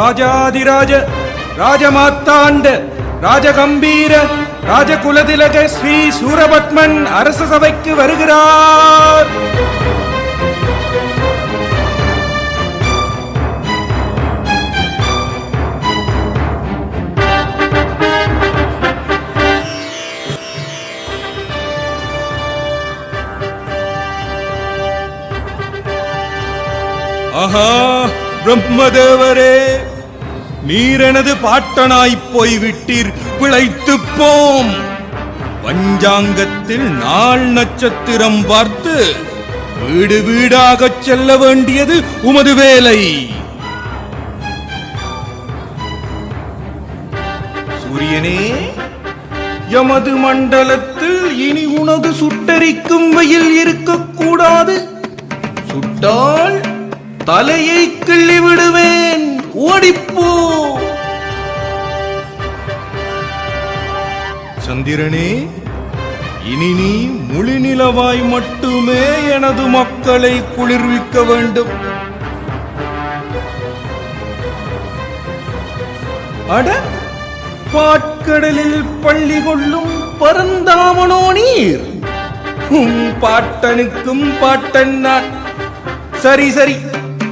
ராஜாதிராஜ ராஜமாத்தாண்ட ராஜகம்பீர ராஜகுலதிலக ஸ்ரீ சூரபத்மன் அரச சபைக்கு வருகிறார். ஆஹா பிரம்மதேவரே. நீர் எனது பாட்டனாய்ப் போய் விட்டீர் பிழைத்துப் போம் பஞ்சாங்கத்தில் நாள் நட்சத்திரம் பார்த்து வீடு வீடாகச் செல்ல வேண்டியது உமது வேலை. சூரியனே எமது மண்டலத்தில் இனி உனது சுட்டரிக்கும் வெயில் இருக்கக்கூடாது. சுட்டால் தலையை கிள்ளி விடுவேன். ஓடிப்போ. சந்திரனே இனி நீ முழுநிலவாய் மட்டுமே எனது மக்களை குளிர்விக்க வேண்டும். அட பாட்கடலில் பள்ளி கொள்ளும் பரந்தாமனோ நீர். உம் பாட்டனுக்கும் பாட்டன் நான் சரி சரி.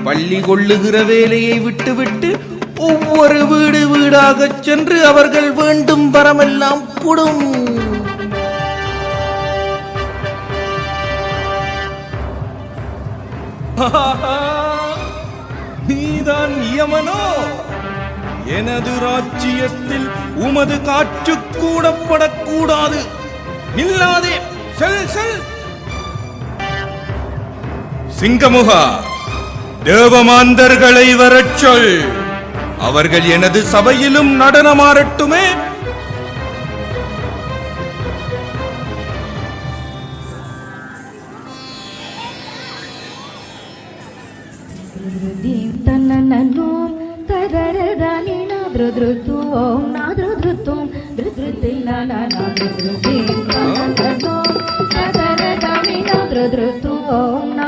பள்ளி கொள்ளுகிற வேலையை விட்டுவிட்டு ஒவ்வொரு வீடு வீடாக சென்று அவர்கள் வேண்டும் வரமெல்லாம் கொடும் நீதான் யமனோ? எனது ராஜ்ஜியத்தில் உமது காற்று கூடப்படக்கூடாது. நில்லாதே செல் செல். சிங்கமுகா தேவமாந்தர்களை வரச் சொல் அவர்கள் எனது சபையிலும் நடனமாறட்டுமே నన్ను తగరదని నా దృదృతు ఓం నా దృదృతు దృదృతిల్ల నా దృదృతి నన్ను తగరదని నా దృదృతు ఓం నా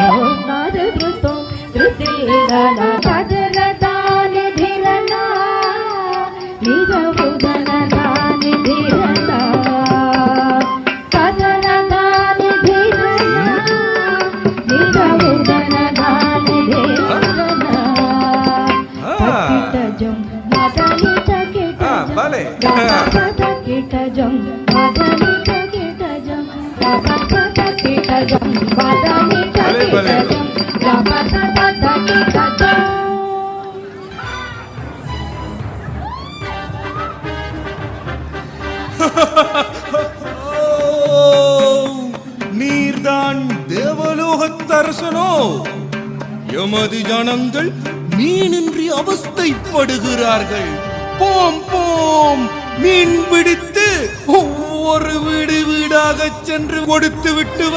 நீர்தான் தேவலோகத்தரசனோ எமது ஜனங்கள் மீனின்றி அவஸ்தைப்படுகிறார்கள். போம் போம் மீன் பிடித்து ஒவ்வொரு வீடு வீடாக சென்று கொடுத்து விட்டு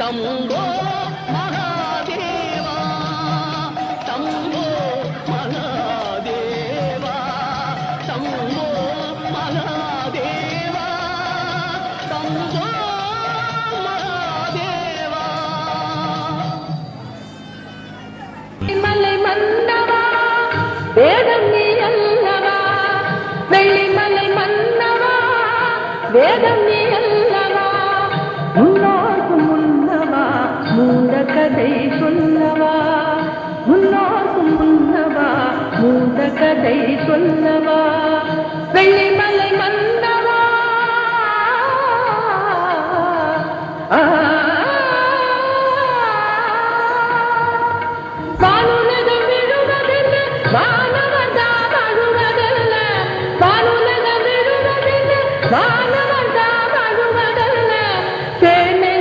తంబో మహాదేవా తంబో మహాదేవా తంబో మహాదేవా తంబో మహాదేవా. మందవా వేదన్ని అల్లవా వెళ్ళి మలై మన్నవా వేదన్ని கதை சொல்லவா வெள்ளிமலை மந்தவா வானுலக விழுவதில்ல வானவர்தா வழுவதில்ல வானுலக விழுவதில்ல வானவர்தா வழுவதில்ல தேனை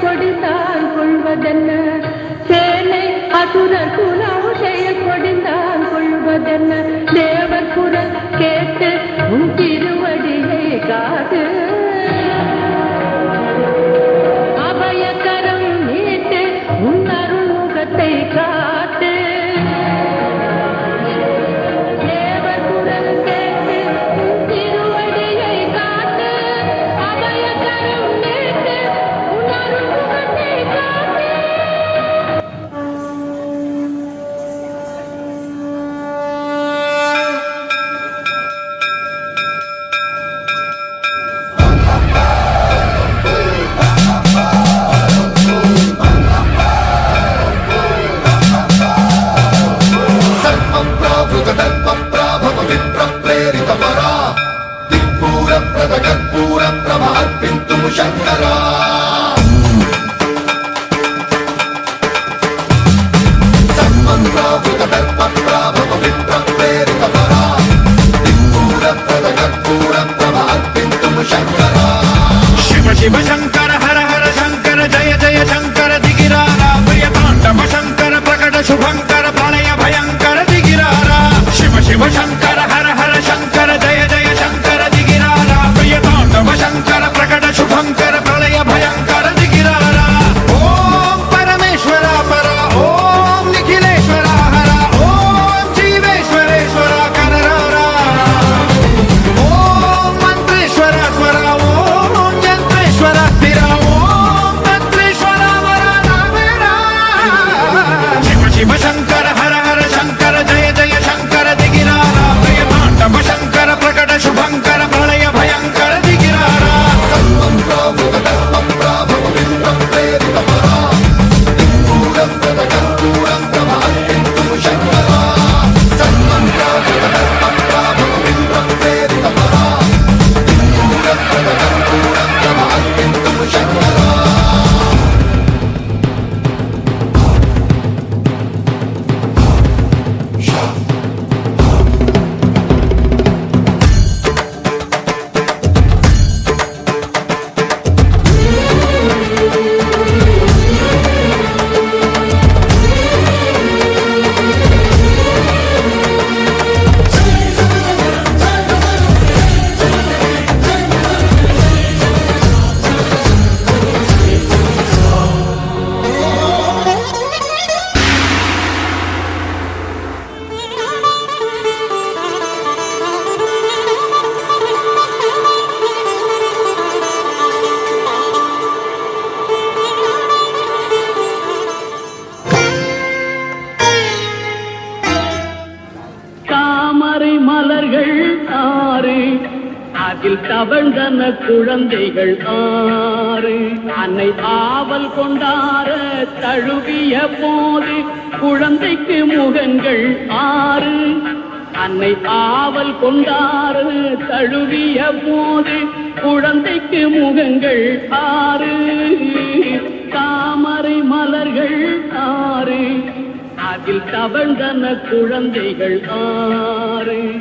கொடித்தான் கொள்வதென்ன? தேனை அசுர குல శివ శివ శ ஆறு அன்னை ஆவல் கொண்டார தழுவிய போது குழந்தைக்கு முகங்கள் ஆறு. அன்னை ஆவல் கொண்டார தழுவிய போது குழந்தைக்கு முகங்கள் ஆறு. தாமரை மலர்கள் ஆறு. அதில் தவழ்ந்தன குழந்தைகள் ஆறு.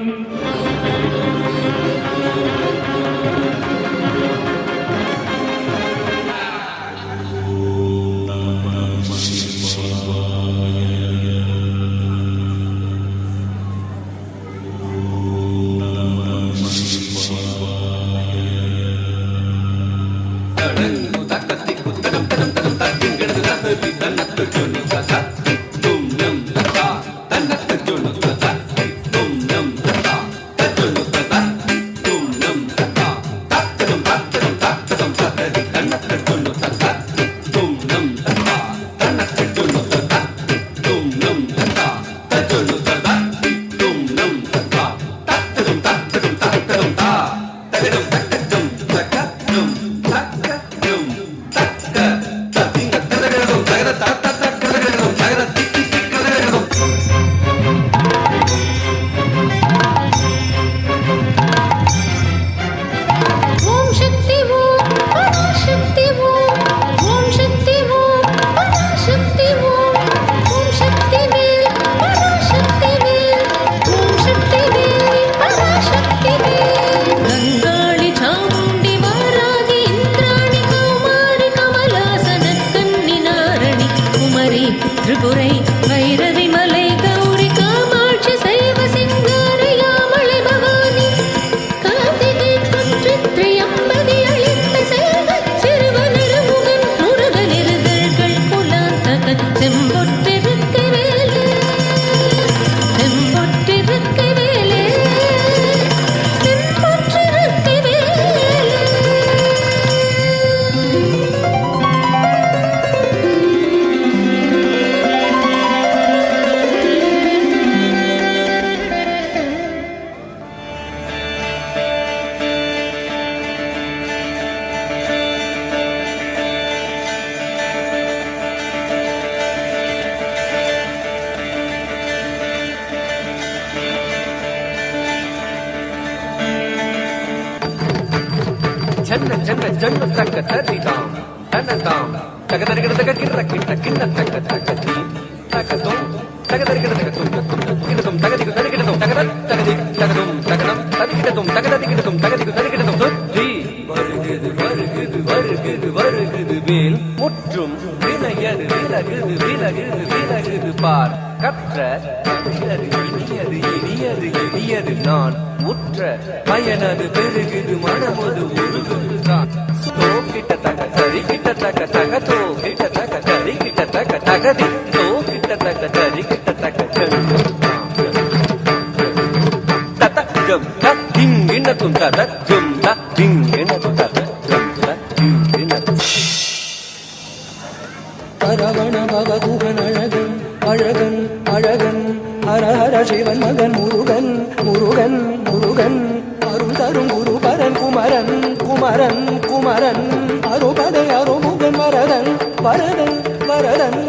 ஜன்ன ஜன்ன ஜன்ன தக்க தரிதாம் தன்னதாம் தக தருகிற தக கிண்ண கிண்ண கிண்ண தக்க தக்க தீ தகதும் தக தருகிற தக துங்க துங்க கிடதும் தகதிகு தருகிடதும் தகத தகதி தகதும் தகதம் தருகிடதும் தகததிகிடதும் தகதிகு தருகிடதும் தொற்றி வருகிறது வருகிறது வருகிறது வருகிறது வேல் முற்றும் வினையது விலகுது விலகுது விலகுது பார் கற்ற இனியது இனியது இனியது நான் உற்ற பயனது பெருகுது குமரன் அருபதை அருமுகன் வரதன் வரதன் வரதன்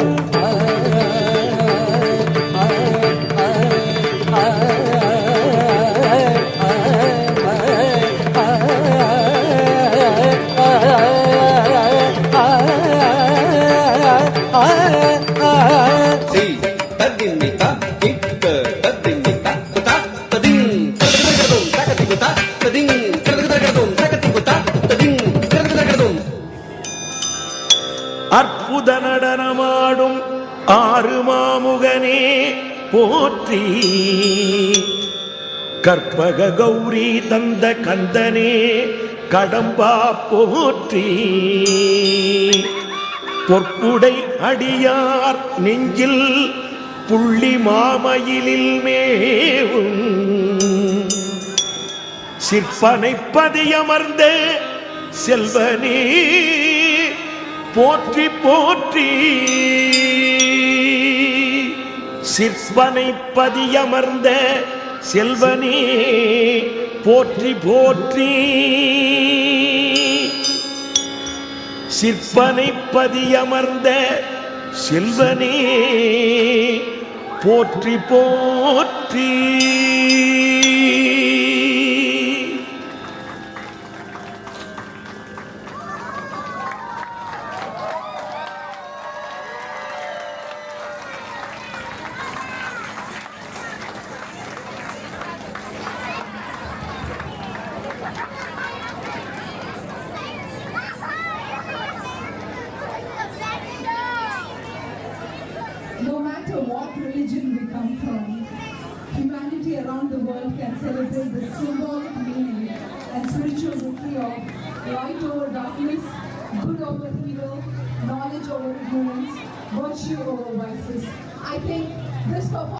அற்புத நடனமாடும் ஆறு மாமுகனே போற்றி. கற்பக கௌரி தந்த கந்தனே கடம்பா போற்றி. பொற்புடை அடியார் நெஞ்சில் புள்ளி மாமயிலில் மேவும். சிற்பனை பதியமர்ந்த செல்வனே. போற்றி போற்றி. சிற்பனை பதியமர்ந்த செல்வனே போற்றி போற்றி. சிற்பனை பதியமர்ந்த செல்வனே போற்றி போற்றி.